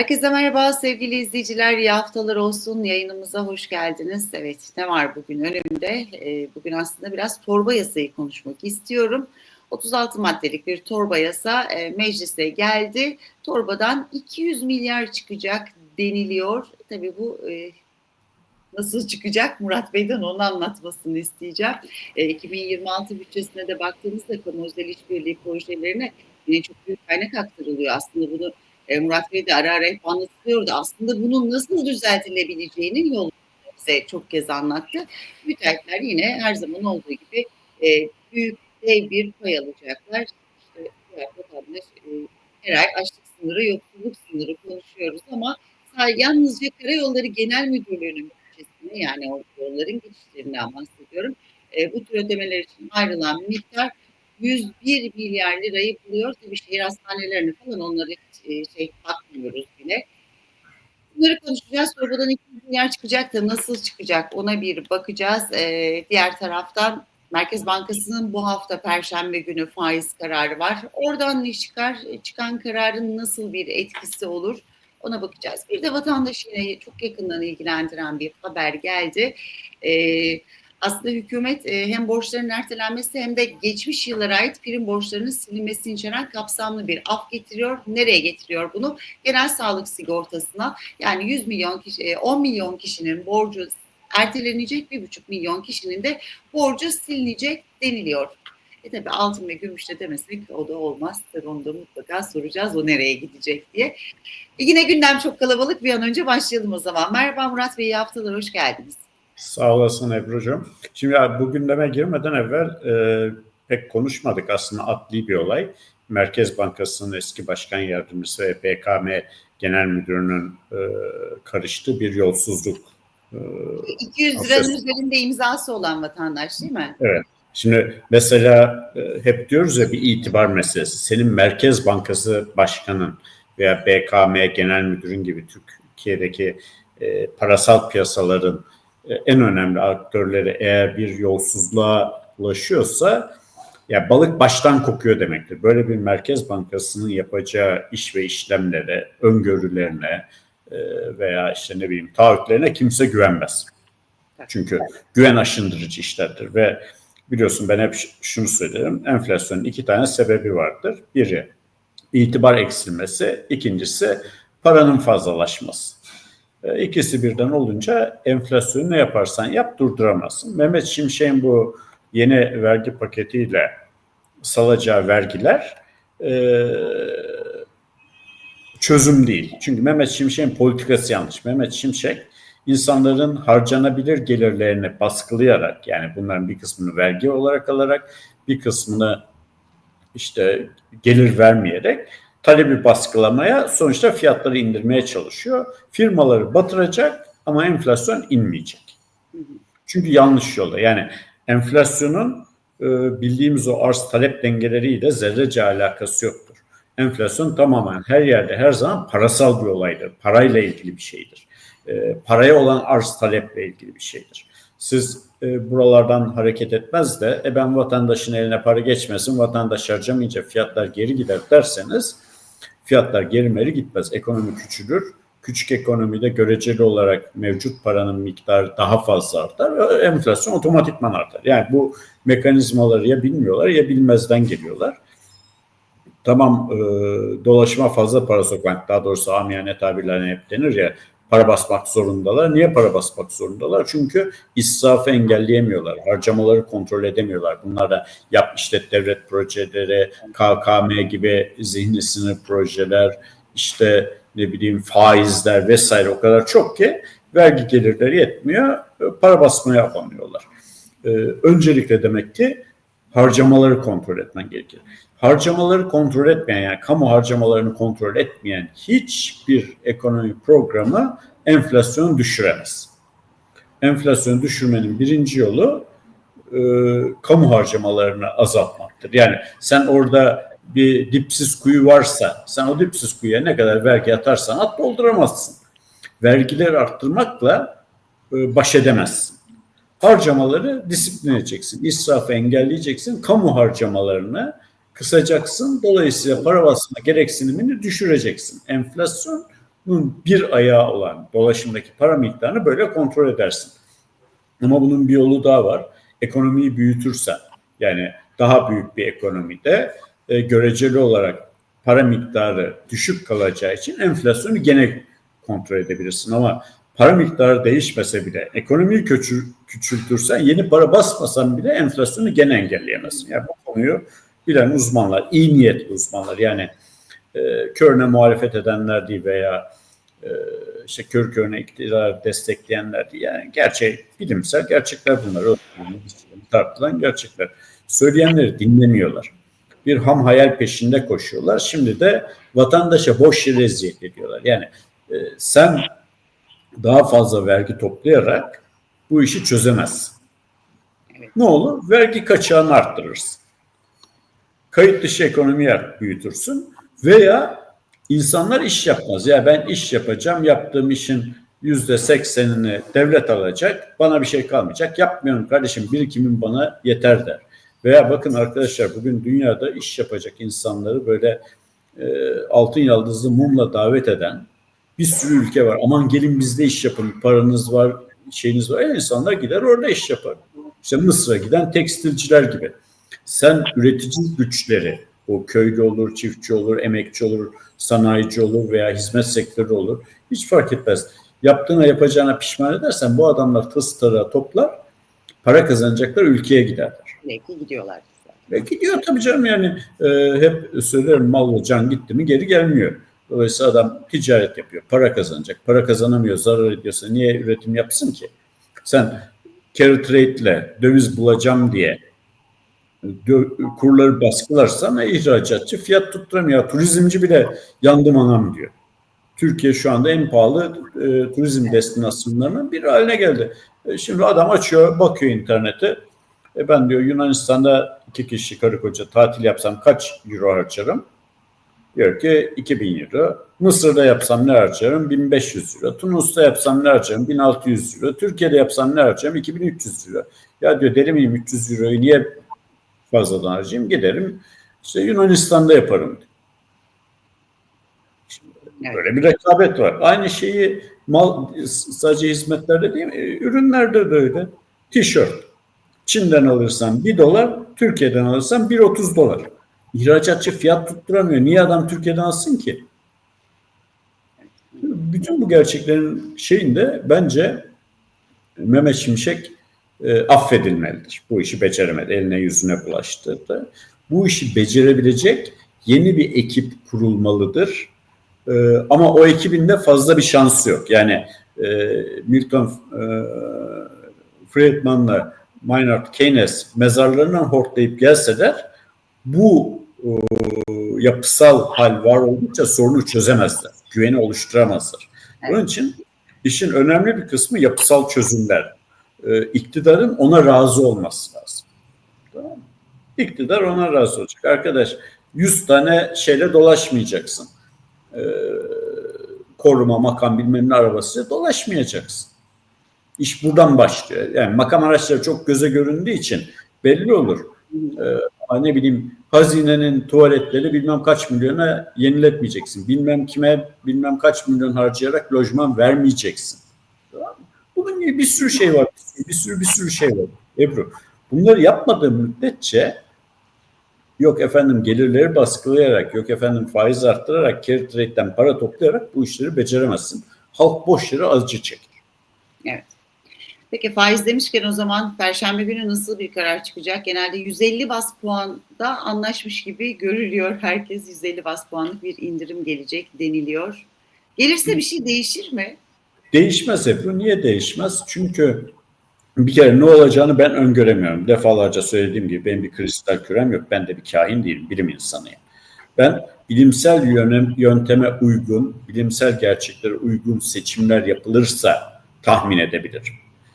Herkese merhaba sevgili izleyiciler. İyi haftalar olsun. Yayınımıza hoş geldiniz. Evet ne var bugün önümde? Ee, bugün aslında biraz torba yasayı konuşmak istiyorum. 36 maddelik bir torba yasa e, meclise geldi. Torbadan 200 milyar çıkacak deniliyor. Tabii bu e, nasıl çıkacak Murat Bey'den onu anlatmasını isteyeceğim. E, 2026 bütçesine de baktığımızda kamu özel işbirliği projelerine yine çok büyük kaynak aktarılıyor. Aslında bunu e, Murat Bey de ara ara hep anlatıyordu. Aslında bunun nasıl düzeltilebileceğinin yolunu bize çok kez anlattı. Müteahhitler yine her zaman olduğu gibi e, büyük dev bir pay alacaklar. İşte vatandaş e, her ay açlık sınırı, yoksulluk sınırı konuşuyoruz ama yalnızca Karayolları Genel Müdürlüğü'nün bütçesini yani o yolların geçişlerinden bahsediyorum. E, bu tür ödemeler için ayrılan miktar 101 milyar lirayı buluyor. Tabii şehir hastanelerini falan onları e, şey bakmıyoruz bile. Bunları konuşacağız. Torbadan 2 milyar çıkacak da nasıl çıkacak ona bir bakacağız. Ee, diğer taraftan Merkez Bankası'nın bu hafta Perşembe günü faiz kararı var. Oradan ne çıkar? E, çıkan kararın nasıl bir etkisi olur? Ona bakacağız. Bir de vatandaşı yine çok yakından ilgilendiren bir haber geldi. Ee, aslında hükümet e, hem borçların ertelenmesi hem de geçmiş yıllara ait prim borçlarının silinmesini içeren kapsamlı bir af getiriyor. Nereye getiriyor bunu? Genel sağlık sigortasına yani 100 milyon kişi, 10 e, milyon kişinin borcu ertelenecek, 1,5 milyon kişinin de borcu silinecek deniliyor. E tabi altın ve gümüşle demesek o da olmaz. Tabi onu da mutlaka soracağız o nereye gidecek diye. E yine gündem çok kalabalık bir an önce başlayalım o zaman. Merhaba Murat Bey iyi haftalar hoş geldiniz. Sağ olasın Ebru'cum. Şimdi bu gündeme girmeden evvel e, pek konuşmadık aslında adli bir olay. Merkez Bankası'nın eski başkan yardımcısı ve BKM Genel Müdürü'nün e, karıştığı bir yolsuzluk. E, 200 liranın üzerinde imzası olan vatandaş değil mi? Evet. Şimdi mesela e, hep diyoruz ya bir itibar meselesi. Senin Merkez Bankası Başkanın veya BKM Genel Müdürün gibi Türkiye'deki e, parasal piyasaların en önemli aktörleri eğer bir yolsuzluğa ulaşıyorsa ya balık baştan kokuyor demektir. Böyle bir Merkez Bankası'nın yapacağı iş ve işlemlere, öngörülerine e, veya işte ne bileyim taahhütlerine kimse güvenmez. Çünkü güven aşındırıcı işlerdir ve biliyorsun ben hep şunu söylerim. Enflasyonun iki tane sebebi vardır. Biri itibar eksilmesi, ikincisi paranın fazlalaşması. E, ikisi birden olunca enflasyonu ne yaparsan yap durduramazsın. Mehmet Şimşek'in bu yeni vergi paketiyle salacağı vergiler e, çözüm değil. Çünkü Mehmet Şimşek'in politikası yanlış. Mehmet Şimşek insanların harcanabilir gelirlerini baskılayarak yani bunların bir kısmını vergi olarak alarak bir kısmını işte gelir vermeyerek talebi baskılamaya sonuçta fiyatları indirmeye çalışıyor. Firmaları batıracak ama enflasyon inmeyecek. Çünkü yanlış yolda. Yani enflasyonun e, bildiğimiz o arz talep dengeleriyle zerrece alakası yoktur. Enflasyon tamamen her yerde her zaman parasal bir olaydır. Parayla ilgili bir şeydir. E, paraya olan arz taleple ilgili bir şeydir. Siz e, buralardan hareket etmez de e ben vatandaşın eline para geçmesin, vatandaş harcamayınca fiyatlar geri gider derseniz fiyatlar gerimeri gitmez. Ekonomi küçülür. Küçük ekonomide göreceli olarak mevcut paranın miktarı daha fazla artar enflasyon otomatikman artar. Yani bu mekanizmaları ya bilmiyorlar ya bilmezden geliyorlar. Tamam e, dolaşıma fazla para sokmak, daha doğrusu amiyane tabirlerine hep denir ya para basmak zorundalar. Niye para basmak zorundalar? Çünkü israfı engelleyemiyorlar. Harcamaları kontrol edemiyorlar. Bunlar da yap işlet devlet projeleri, KKM gibi zihni sınır projeler, işte ne bileyim faizler vesaire o kadar çok ki vergi gelirleri yetmiyor. Para basmaya yapamıyorlar. Ee, öncelikle demek ki harcamaları kontrol etmen gerekir harcamaları kontrol etmeyen yani kamu harcamalarını kontrol etmeyen hiçbir ekonomi programı enflasyonu düşüremez. Enflasyonu düşürmenin birinci yolu e, kamu harcamalarını azaltmaktır. Yani sen orada bir dipsiz kuyu varsa sen o dipsiz kuyuya ne kadar vergi atarsan at dolduramazsın. Vergileri arttırmakla e, baş edemezsin. Harcamaları disiplin edeceksin. İsrafı engelleyeceksin. Kamu kısacaksın. Dolayısıyla para basma gereksinimini düşüreceksin. Enflasyon bunun bir ayağı olan dolaşımdaki para miktarını böyle kontrol edersin. Ama bunun bir yolu daha var. Ekonomiyi büyütürsen yani daha büyük bir ekonomide e, göreceli olarak para miktarı düşük kalacağı için enflasyonu gene kontrol edebilirsin ama para miktarı değişmese bile ekonomiyi küçül, küçültürsen yeni para basmasan bile enflasyonu gene engelleyemezsin. Yani bu konuyu bilen uzmanlar, iyi niyetli uzmanlar yani e, körüne muhalefet edenler değil veya e, işte kör körüne iktidar destekleyenler değil. Yani gerçek, bilimsel gerçekler bunlar. Tartılan gerçekler. Söyleyenleri dinlemiyorlar. Bir ham hayal peşinde koşuyorlar. Şimdi de vatandaşa boş yere eziyet ediyorlar. Yani e, sen daha fazla vergi toplayarak bu işi çözemezsin. Ne olur? Vergi kaçağını arttırırsın. Kayıt dışı ekonomiyi büyütürsün veya insanlar iş yapmaz. Ya ben iş yapacağım, yaptığım işin yüzde seksenini devlet alacak, bana bir şey kalmayacak. Yapmıyorum kardeşim, birikimim bana yeter der. Veya bakın arkadaşlar bugün dünyada iş yapacak insanları böyle e, altın yaldızlı mumla davet eden bir sürü ülke var. Aman gelin bizde iş yapın, paranız var, şeyiniz var. Yani insanlar gider orada iş yapar. İşte Mısır'a giden tekstilciler gibi. Sen üretici güçleri, o köylü olur, çiftçi olur, emekçi olur, sanayici olur veya hizmet sektörü olur. Hiç fark etmez. Yaptığına yapacağına pişman edersen bu adamlar tıs tara toplar, para kazanacaklar, ülkeye giderler. Belki gidiyorlar. Ve gidiyor tabii canım yani e, hep söylerim mal ve can gitti mi geri gelmiyor. Dolayısıyla adam ticaret yapıyor, para kazanacak. Para kazanamıyor, zarar ediyorsa niye üretim yapsın ki? Sen carry trade ile döviz bulacağım diye kurları baskılarsan ihracatçı fiyat tutturamıyor. Turizmci bile yandım anam diyor. Türkiye şu anda en pahalı e, turizm destinasyonlarının bir haline geldi. E, şimdi adam açıyor, bakıyor internete. E ben diyor Yunanistan'da iki kişi karı koca tatil yapsam kaç euro harcarım? Diyor ki 2000 euro. Mısır'da yapsam ne harcarım? 1500 euro. Tunus'ta yapsam ne harcarım? 1600 euro. Türkiye'de yapsam ne harcarım? 2300 euro. Ya diyor deli miyim 300 euroyu niye fazladan harcayayım giderim işte Yunanistan'da yaparım. Evet. Böyle bir rekabet var. Aynı şeyi mal sadece hizmetlerde değil mi? E, ürünlerde de öyle. Tişört. Çin'den alırsan 1 dolar, Türkiye'den alırsan 1.30 dolar. İhracatçı fiyat tutturamıyor. Niye adam Türkiye'den alsın ki? Bütün bu gerçeklerin şeyinde bence Mehmet Şimşek e, affedilmelidir. Bu işi beceremedi, eline yüzüne bulaştırdı. Bu işi becerebilecek yeni bir ekip kurulmalıdır. E, ama o ekibin de fazla bir şansı yok. Yani e, Milton e, Friedman'la Maynard Keynes mezarlarından hortlayıp gelseler bu e, yapısal hal var oldukça sorunu çözemezler. Güveni oluşturamazlar. Onun için işin önemli bir kısmı yapısal çözümler e, iktidarın ona razı olması lazım. İktidar ona razı olacak. Arkadaş 100 tane şeyle dolaşmayacaksın. E, koruma, makam bilmem ne arabası dolaşmayacaksın. İş buradan başlıyor. Yani makam araçları çok göze göründüğü için belli olur. Ee, ne bileyim hazinenin tuvaletleri bilmem kaç milyona yeniletmeyeceksin. Bilmem kime bilmem kaç milyon harcayarak lojman vermeyeceksin. Bunun gibi bir sürü şey var. Bir sürü bir sürü şey var. Ebru. Bunları yapmadığı müddetçe yok efendim gelirleri baskılayarak, yok efendim faiz arttırarak, carry trade'den para toplayarak bu işleri beceremezsin. Halk boş yere acı çeker. Evet. Peki faiz demişken o zaman Perşembe günü nasıl bir karar çıkacak? Genelde 150 bas puanda anlaşmış gibi görülüyor. Herkes 150 bas puanlık bir indirim gelecek deniliyor. Gelirse bir şey değişir mi? Değişmez Ebru. Niye değişmez? Çünkü bir kere ne olacağını ben öngöremiyorum. Defalarca söylediğim gibi benim bir kristal kürem yok. Ben de bir kahin değilim, bilim insanıyım. Ben bilimsel yönem, yönteme uygun, bilimsel gerçeklere uygun seçimler yapılırsa tahmin edebilirim.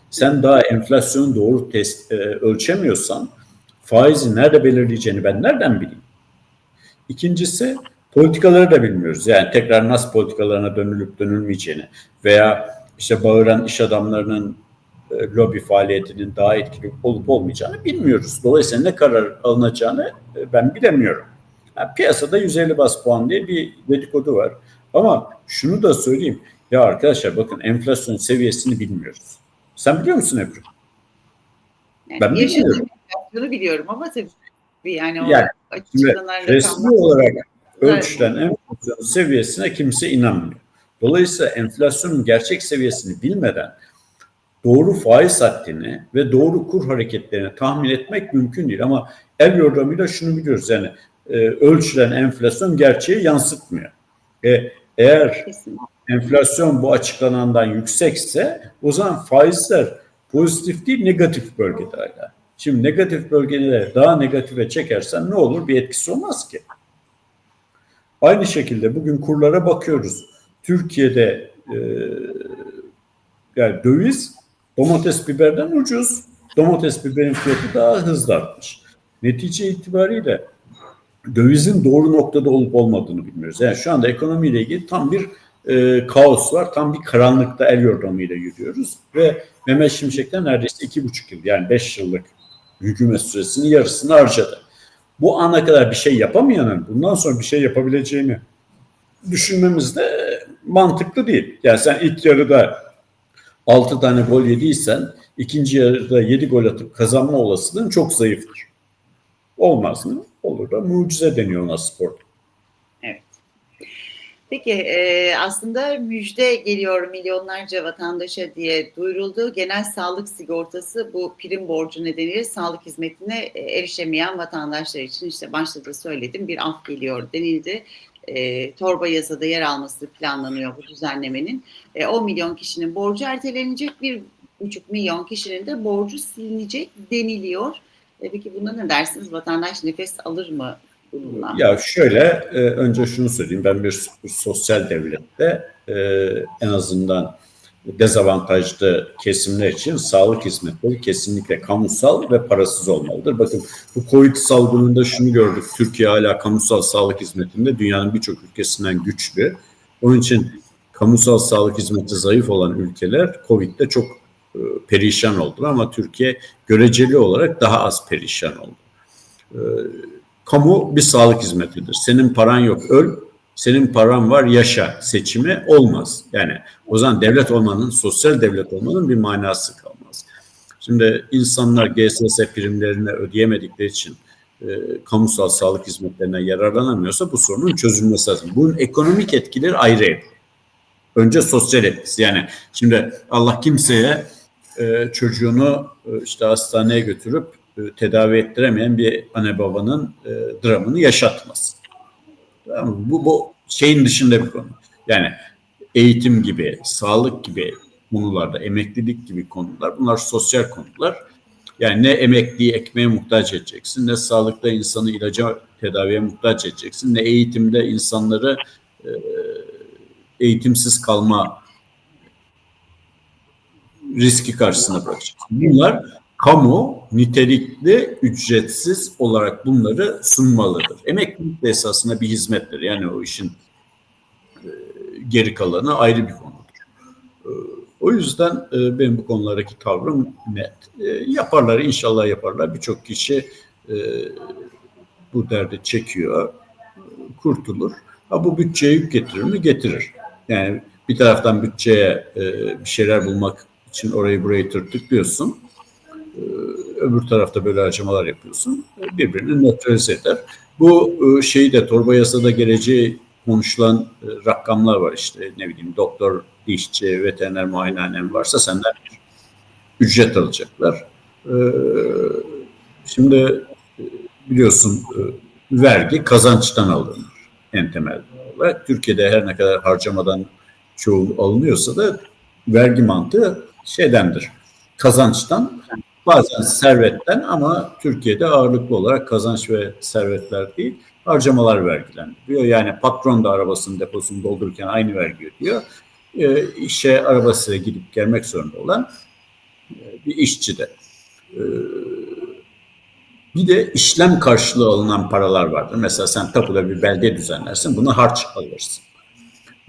Sen daha enflasyonu doğru test, e, ölçemiyorsan faizi nerede belirleyeceğini ben nereden bileyim? İkincisi Politikaları da bilmiyoruz. Yani tekrar nasıl politikalarına dönülüp dönülmeyeceğini veya işte bağıran iş adamlarının e, lobi faaliyetinin daha etkili olup olmayacağını bilmiyoruz. Dolayısıyla ne karar alınacağını e, ben bilemiyorum. Yani piyasada 150 bas puan diye bir dedikodu var. Ama şunu da söyleyeyim. Ya arkadaşlar bakın enflasyon seviyesini bilmiyoruz. Sen biliyor musun Ebru? Yani Ben bilmiyorum. enflasyonu biliyorum ama tabii yani Yani açıklanan Resmi olarak ölçülen enflasyon seviyesine kimse inanmıyor. Dolayısıyla enflasyonun gerçek seviyesini bilmeden doğru faiz haddini ve doğru kur hareketlerini tahmin etmek mümkün değil. Ama el yordamıyla şunu biliyoruz yani e, ölçülen enflasyon gerçeği yansıtmıyor. E, eğer Kesinlikle. enflasyon bu açıklanandan yüksekse o zaman faizler pozitif değil negatif bölgede hala. Şimdi negatif bölgeleri daha negatife çekersen ne olur? Bir etkisi olmaz ki. Aynı şekilde bugün kurlara bakıyoruz. Türkiye'de e, yani döviz domates biberden ucuz. Domates biberin fiyatı daha hızlı artmış. Netice itibariyle dövizin doğru noktada olup olmadığını bilmiyoruz. Yani şu anda ekonomiyle ilgili tam bir e, kaos var. Tam bir karanlıkta el yordamıyla yürüyoruz. Ve Mehmet Şimşek'ten neredeyse iki buçuk yıl yani beş yıllık hükümet süresinin yarısını harcadı. Bu ana kadar bir şey yapamayanın bundan sonra bir şey yapabileceğini düşünmemiz de mantıklı değil. Yani sen ilk yarıda 6 tane gol yediysen ikinci yarıda 7 gol atıp kazanma olasılığın çok zayıftır. Olmaz mı? Olur da mucize deniyor ona spor. Peki e, aslında müjde geliyor milyonlarca vatandaşa diye duyuruldu. Genel sağlık sigortası bu prim borcu nedeniyle sağlık hizmetine e, erişemeyen vatandaşlar için işte başta da söyledim bir af geliyor denildi. E, torba yasada yer alması planlanıyor bu düzenlemenin. E, 10 milyon kişinin borcu ertelenecek, bir buçuk milyon kişinin de borcu silinecek deniliyor. E, peki buna ne dersiniz? Vatandaş nefes alır mı bununla? Ya şöyle e, önce şunu söyleyeyim ben bir sosyal devlette e, en azından dezavantajlı kesimler için sağlık hizmetleri kesinlikle kamusal ve parasız olmalıdır. Bakın bu Covid salgınında şunu gördük. Türkiye hala kamusal sağlık hizmetinde dünyanın birçok ülkesinden güçlü. Onun için kamusal sağlık hizmeti zayıf olan ülkeler Covid'de çok e, perişan oldu ama Türkiye göreceli olarak daha az perişan oldu. E, kamu bir sağlık hizmetidir. Senin paran yok öl, senin paran var yaşa seçimi olmaz. Yani o zaman devlet olmanın, sosyal devlet olmanın bir manası kalmaz. Şimdi insanlar GSS primlerini ödeyemedikleri için e, kamusal sağlık hizmetlerine yararlanamıyorsa bu sorunun çözülmesi lazım. Bunun ekonomik etkileri ayrı. Önce sosyal etkisi. Yani şimdi Allah kimseye e, çocuğunu e, işte hastaneye götürüp tedavi ettiremeyen bir anne babanın e, dramını yaşatmaz. Tamam? Bu, bu şeyin dışında bir konu. Yani eğitim gibi, sağlık gibi konularda, emeklilik gibi konular bunlar sosyal konular. Yani ne emekliyi ekmeğe muhtaç edeceksin, ne sağlıkta insanı ilaca, tedaviye muhtaç edeceksin, ne eğitimde insanları e, eğitimsiz kalma riski karşısına bırakacaksın. Bunlar kamu nitelikli, ücretsiz olarak bunları sunmalıdır. Emeklilik de esasında bir hizmettir. Yani o işin e, geri kalanı ayrı bir konudur. E, o yüzden e, benim bu konulardaki tavrım net. E, yaparlar, inşallah yaparlar. Birçok kişi bu derdi çekiyor, kurtulur. Ha bu bütçeye yük getirir mi? Getirir. Yani bir taraftan bütçeye bir şeyler bulmak için orayı burayı tırtıklıyorsun. E, öbür tarafta böyle harcamalar yapıyorsun. Birbirini nötralize eder. Bu e, şeyi de torba yasada geleceği konuşulan e, rakamlar var işte ne bileyim doktor, dişçi, veteriner muayenehanem varsa senden ücret alacaklar. Şimdi biliyorsun vergi kazançtan alınır en temel olarak. Türkiye'de her ne kadar harcamadan çoğu alınıyorsa da vergi mantığı şeydendir. Kazançtan bazen servetten ama Türkiye'de ağırlıklı olarak kazanç ve servetler değil harcamalar vergilendiriyor. Yani patron da arabasının deposunu doldururken aynı vergi ödüyor. E, işe arabasıyla gidip gelmek zorunda olan e, bir işçi de. E, bir de işlem karşılığı alınan paralar vardır. Mesela sen tapuda bir belge düzenlersin, buna harç alırsın.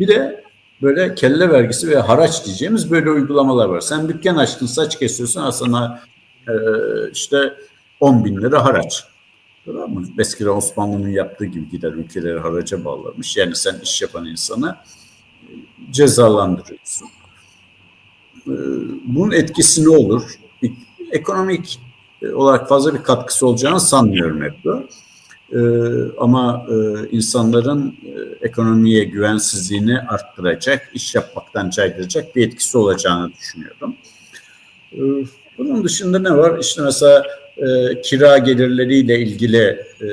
Bir de böyle kelle vergisi ve haraç diyeceğimiz böyle uygulamalar var. Sen dükkan açtın, saç kesiyorsun, sana e, işte 10 bin lira haraç. Tamam mı? Eskiden Osmanlı'nın yaptığı gibi gider ülkeleri haraca bağlamış. Yani sen iş yapan insana e, cezalandırıyorsun. E, bunun etkisi ne olur? Ekonomik e, olarak fazla bir katkısı olacağını sanmıyorum hep bu. Ama insanların ekonomiye güvensizliğini arttıracak, iş yapmaktan caydıracak bir etkisi olacağını düşünüyorum. Bunun dışında ne var? İşte mesela e, kira gelirleriyle ilgili e,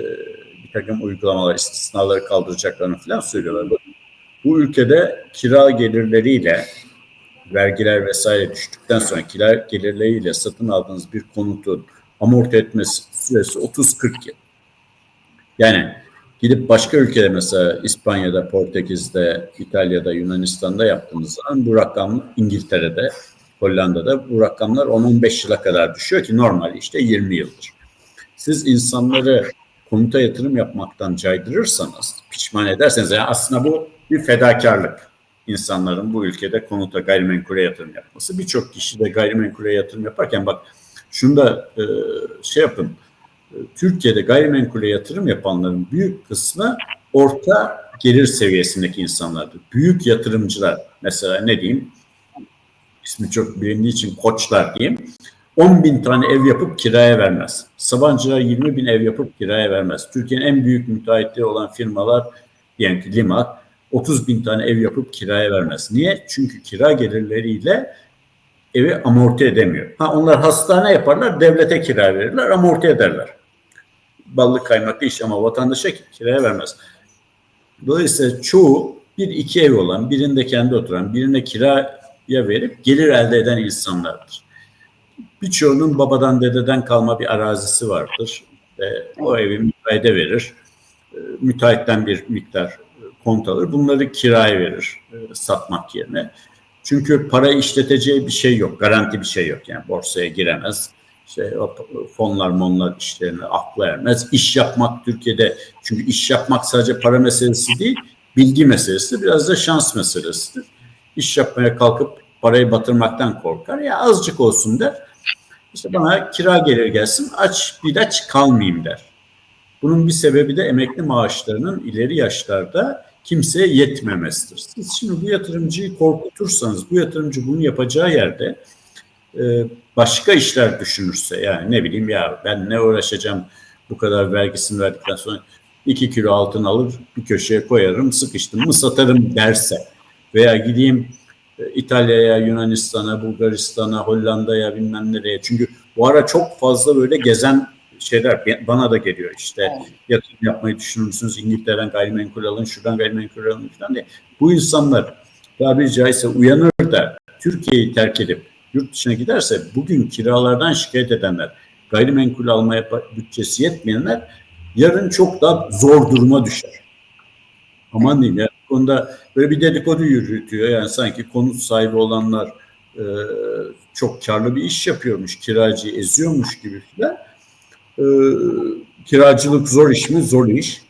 bir takım uygulamalar, istisnaları kaldıracaklarını falan söylüyorlar. Bu ülkede kira gelirleriyle vergiler vesaire düştükten sonra kira gelirleriyle satın aldığınız bir konutun amorti etmesi süresi 30-40 yıl. Yani gidip başka ülkede mesela İspanya'da, Portekiz'de, İtalya'da, Yunanistan'da yaptığınız zaman bu rakam İngiltere'de Hollanda'da bu rakamlar 10-15 yıla kadar düşüyor ki normal işte 20 yıldır. Siz insanları konuta yatırım yapmaktan caydırırsanız, pişman ederseniz yani aslında bu bir fedakarlık. insanların bu ülkede konuta gayrimenkule yatırım yapması. Birçok kişi de gayrimenkule yatırım yaparken bak şunu da e, şey yapın. E, Türkiye'de gayrimenkule yatırım yapanların büyük kısmı orta gelir seviyesindeki insanlardır. Büyük yatırımcılar mesela ne diyeyim ismi çok bilindiği için koçlar diyeyim. 10 bin tane ev yapıp kiraya vermez. Sabancılar 20 bin ev yapıp kiraya vermez. Türkiye'nin en büyük müteahhitliği olan firmalar diyelim ki Limak 30 bin tane ev yapıp kiraya vermez. Niye? Çünkü kira gelirleriyle evi amorti edemiyor. Ha onlar hastane yaparlar, devlete kira verirler, amorti ederler. Ballı kaymaklı iş ama vatandaşa kiraya vermez. Dolayısıyla çoğu bir iki ev olan, birinde kendi oturan, birine kira ya verip gelir elde eden insanlardır. Birçoğunun babadan dededen kalma bir arazisi vardır. Ve o evi müteahhide verir. Ee, müteahhitten bir miktar e, kont alır. Bunları kiraya verir e, satmak yerine. Çünkü para işleteceği bir şey yok. Garanti bir şey yok. Yani borsaya giremez. İşte o fonlar monlar işlerine akla ermez. İş yapmak Türkiye'de çünkü iş yapmak sadece para meselesi değil bilgi meselesi biraz da şans meselesidir iş yapmaya kalkıp parayı batırmaktan korkar. Ya azıcık olsun der. İşte bana kira gelir gelsin aç bir aç kalmayayım der. Bunun bir sebebi de emekli maaşlarının ileri yaşlarda kimseye yetmemesidir. Siz şimdi bu yatırımcıyı korkutursanız bu yatırımcı bunu yapacağı yerde e, başka işler düşünürse yani ne bileyim ya ben ne uğraşacağım bu kadar vergisini verdikten sonra iki kilo altın alır bir köşeye koyarım sıkıştım mı satarım derse veya gideyim e, İtalya'ya, Yunanistan'a, Bulgaristan'a, Hollanda'ya bilmem nereye. Çünkü bu ara çok fazla böyle gezen şeyler bana da geliyor işte yatırım yapmayı düşünür müsünüz İngiltere'den gayrimenkul alın şuradan gayrimenkul alın falan diye. Bu insanlar tabiri caizse uyanır da Türkiye'yi terk edip yurt dışına giderse bugün kiralardan şikayet edenler gayrimenkul almaya bütçesi yetmeyenler yarın çok daha zor duruma düşer. Aman diyeyim ya konuda böyle bir dedikodu yürütüyor. Yani sanki konut sahibi olanlar e, çok karlı bir iş yapıyormuş, kiracıyı eziyormuş gibi filan. E, kiracılık zor iş mi? Zor iş.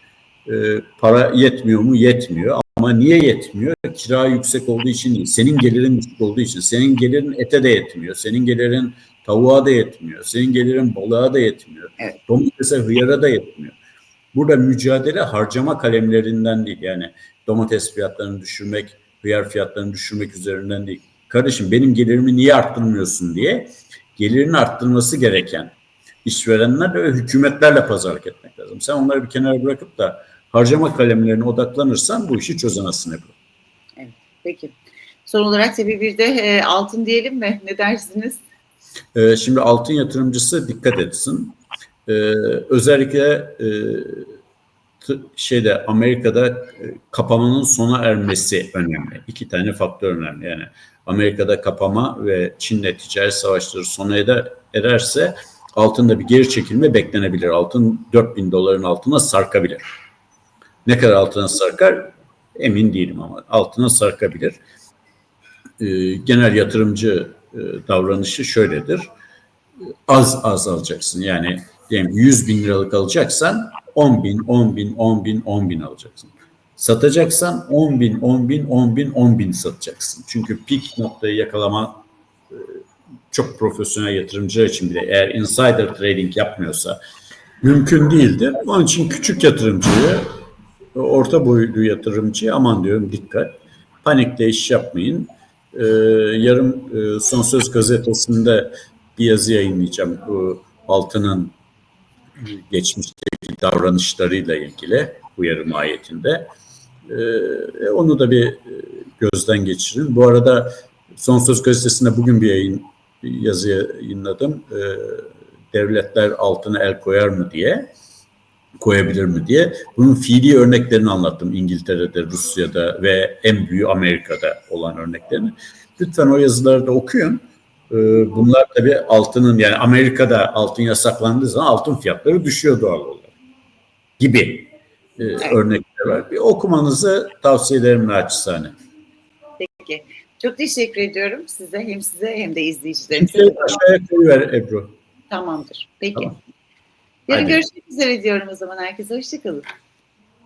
E, para yetmiyor mu? Yetmiyor. Ama niye yetmiyor? Kira yüksek olduğu için değil. Senin gelirin düşük olduğu için. Senin gelirin ete de yetmiyor. Senin gelirin tavuğa da yetmiyor. Senin gelirin balığa da yetmiyor. Evet. Domatese, hıyara da yetmiyor. Burada mücadele harcama kalemlerinden değil. Yani domates fiyatlarını düşürmek, hıyar fiyatlarını düşürmek üzerinden değil. Kardeşim benim gelirimi niye arttırmıyorsun diye gelirini arttırması gereken işverenler ve hükümetlerle pazarlık etmek lazım. Sen onları bir kenara bırakıp da harcama kalemlerine odaklanırsan bu işi çözemezsin Ebru. Evet, peki. Son olarak tabii bir de e, altın diyelim mi? Ne dersiniz? E, şimdi altın yatırımcısı dikkat etsin. E, özellikle e, şeyde Amerika'da e, kapamanın sona ermesi önemli. İki tane faktör önemli. Yani Amerika'da kapama ve Çin'le ticaret savaşları sona eder, ererse altında bir geri çekilme beklenebilir. Altın 4000 doların altına sarkabilir. Ne kadar altına sarkar emin değilim ama altına sarkabilir. Ee, genel yatırımcı e, davranışı şöyledir. Az az alacaksın. Yani diyelim 100 bin liralık alacaksan 10 bin, 10 bin, 10 bin, 10 bin alacaksın. Satacaksan 10 bin, 10 bin, 10 bin, 10 bin satacaksın. Çünkü peak noktayı yakalama e, çok profesyonel yatırımcılar için bile eğer insider trading yapmıyorsa mümkün değildir. Onun için küçük yatırımcıyı, orta boyutlu yatırımcıyı aman diyorum dikkat. Panikle iş yapmayın. Ee, yarın e, Son Söz gazetesinde bir yazı yayınlayacağım. Bu altının geçmişteki davranışlarıyla ilgili uyarı mahiyetinde. Ee, onu da bir e, gözden geçirin. Bu arada Son Söz gazetesinde bugün bir yayın yazı yayınladım. Ee, devletler altına el koyar mı diye koyabilir mi diye. Bunun fiili örneklerini anlattım İngiltere'de, Rusya'da ve en büyüğü Amerika'da olan örneklerini. Lütfen o yazıları da okuyun. Ee, Bunlar tabii altının yani Amerika'da altın yasaklandığı zaman altın fiyatları düşüyor doğal olarak gibi e, örnekler var. Bir okumanızı tavsiye ederim naçizane. Peki. Çok teşekkür ediyorum size hem size hem de izleyicilerimize. Aşağıya koyuver Ebru. Tamamdır. Peki. Tamam. Yarın Hadi. görüşmek üzere diyorum o zaman herkese. Hoşçakalın.